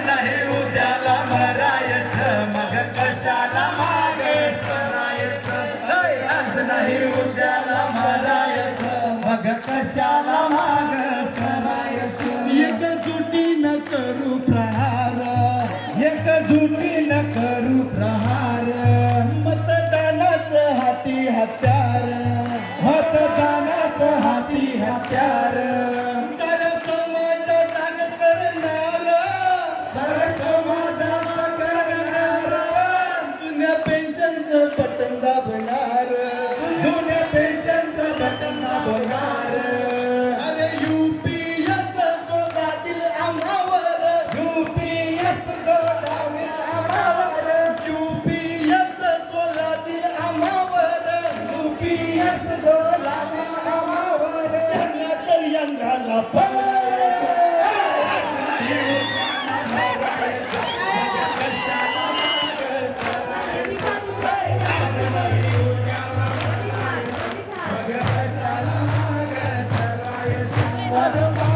नाही उद्याला मरायच. मग कशाला मागे सरायच? आज नाही उद्याला मरायच. मग कशाला माग सरायच? एकजुटी न करू प्रहार. एकजुटी न करू प्रहार. मतदानाच हाती हत्यार. मतदानाच हाती हत्यार. पेशनचं बटन दाबणार. जुन्या पेशनचं बटन दाबणार. अरे यूपीएस गोदातील आम्हावर. यूपीएस गोदातील आम्हावर. यूपीएस गोलातील आम्हावर. यूपीएस गोलातील आम्हावर. यांना तर यंदाला पण. Hallelujah.